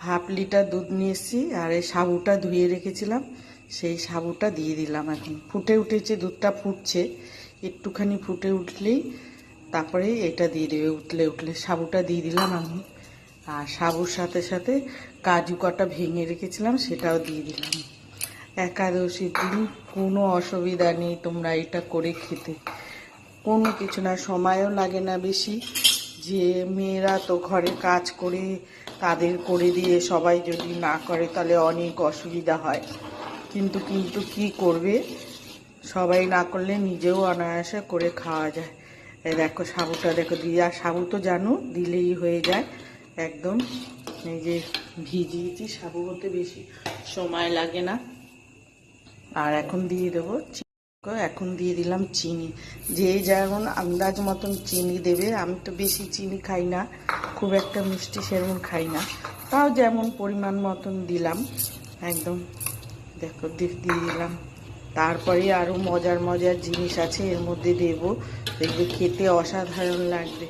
Half litre দুধ নিয়ে এসেছি আর এই সাবুটা ধুয়ে রেখেছিলাম। সেই সাবুটা দিয়ে দিলাম এখন। ফুটে উঠেছে, দুধটা ফুটছে। একটুখানি ফুটে উঠলেই তারপরে এটা দিয়ে দেবে উঠলে উঠলে সাবুটা দিয়ে দিলাম আমি। আর সাবুর সাথে সাথে কাজু কটা ভেঙে রেখেছিলাম, সেটাও দিয়ে দিলাম। একাদশীর দিন কোনো অসুবিধা নেই, তোমরা এটা করে খেতে। কোনো কিছু না, সময়ও লাগে না বেশি। যে মেয়েরা তো ঘরে কাজ করে, তাদের করে দিয়ে সবাই যদি না করে তাহলে অনেক অসুবিধা হয়। কিন্তু কিন্তু কি করবে? সবাই না করলে নিজেও অনায়াসে করে খাওয়া যায়। এই দেখো সাবুটা, দেখো দিয়ে আর সাবু তো জানো, দিলেই হয়ে যায়। একদম এই যে ভিজিয়েছি সাবু হতে বেশি সময় লাগে না। আর এখন দিয়ে দেবো এখন দিয়ে দিলাম চিনি। যে যেমন আন্দাজ মতন চিনি দেবে, আমি তো বেশি চিনি খাই না, খুব একটা মিষ্টি সেরকম খাই না। তাও যেমন পরিমাণ মতন দিলাম, একদম। দেখো দিয়ে দিলাম। তারপরে আরও মজার মজার জিনিস আছে, এর মধ্যে দেবো। দেখবে খেতে অসাধারণ লাগবে।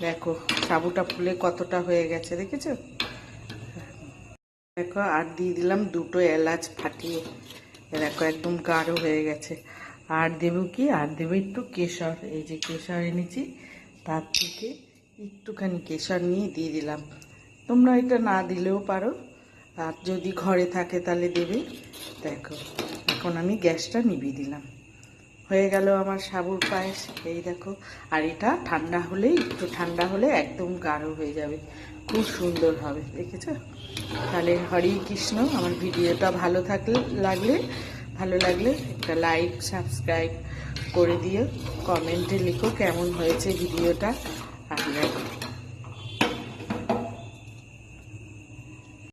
দেখো, সাবুটা ফুলে কতটা হয়ে গেছে, দেখেছ? দেখো, আর দিয়ে দিলাম দুটো এলাচ ফাটিয়ে। দেখো, একদম গাঢ় হয়ে গেছে। আর দেব কি? আর দেব একটু কেশর। এই যে কেশর এনেছি, তার থেকে একটুখানি কেশর নিয়ে দিয়ে দিলাম। তোমরা এটা না দিলেও পারো। আর যদি ঘরে থাকে তাহলে দেবে। দেখো, এখন আমি গ্যাসটা নিভিয়ে দিলাম। হয়ে গেল আমার সাবুর পায়েস। এই দেখো, আর এটা ঠান্ডা হলেই, একটু ঠান্ডা হলে একদম গাঢ় হয়ে যাবে। খুব সুন্দর হবে, দেখেছ? তাহলে হরি কৃষ্ণ, আমার ভিডিওটা ভালো থাকলে লাগলে, ভালো লাগলে একটা লাইক, সাবস্ক্রাইব করে দিও। কমেন্টে লিখো কেমন হয়েছে ভিডিওটা। দেখো